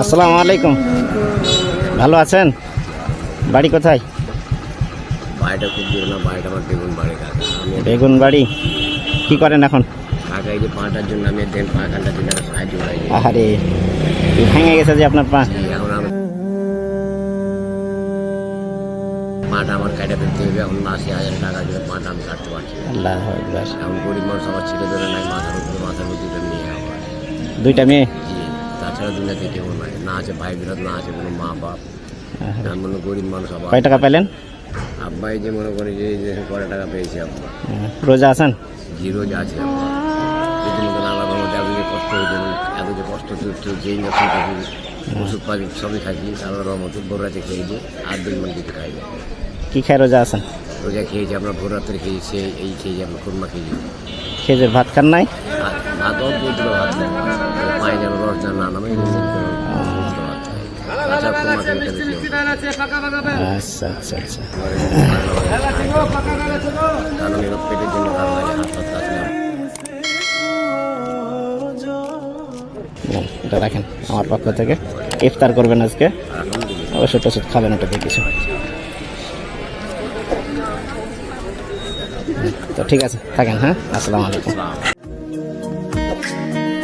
আসসালামু আলাইকুম। ভালো আছেন? বাড়ি কোথায়? বাড়িটা খুব দূরে না বাড়িটা আমার বেগুন বাড়ি কাকা আমি বেগুন বাড়ি? কি করেন এখন? কাকা এই যে পাটার জন্য আমি দেন দিন আমার সাহায্য করাই আহারে ভেঙে গেছে যে আপনার পা? এখন আমি পাটা আমার কাটা ফেলতে হবে এখন আশি হাজার টাকা দিয়ে পাটা আমি কাটতে পারছি আল্লাহ এখন গরিব মানুষ আমার ছেলে ধরে নাই মাথার উপরে মাথার উপরে নিয়ে আমার দুইটা মেয়ে? তাছাড়া দুনিয়াতে কেউ নাই। না আছে ভাই বিরাট না আছে কোনো মা বাপ। মনে করি গরিব মানুষ আবার কয় টাকা পেলেন? আব্বাই যে মনে করি যে কয় টাকা পেয়েছি আব্বা। রোজা আছেন? জিরো যা আছে আব্বা। এত যে কষ্ট হয়েছে এত যে কষ্ট চলছে ইঞ্জেকশন খাচ্ছি ওষুধ পাতি সবই খাচ্ছি আলাদা মতো ভোর রাতে খেয়েছি আর দুই মান কিছু খাই না। কি খায় রোজা আছেন? রোজা খেয়েছি আমরা ভোর রাত্রে খেয়েছি এই খেয়েছি আমরা খুরমা খেয়েছি। খেজুর ভাত খান নাই? আর ভাত অল্প দিল ভাত রস যেন না নামে আচ্ছা। আচ্ছা আচ্ছা রাখেন আমার পক্ষ থেকে। ইফতার করবেন আজকে। ওষুধ টষুধ খাবেন ওটা দিয়ে কিছু। তো ঠিক আছে, থাকেন হ্যাঁ? আসসালামু আলাইকুম।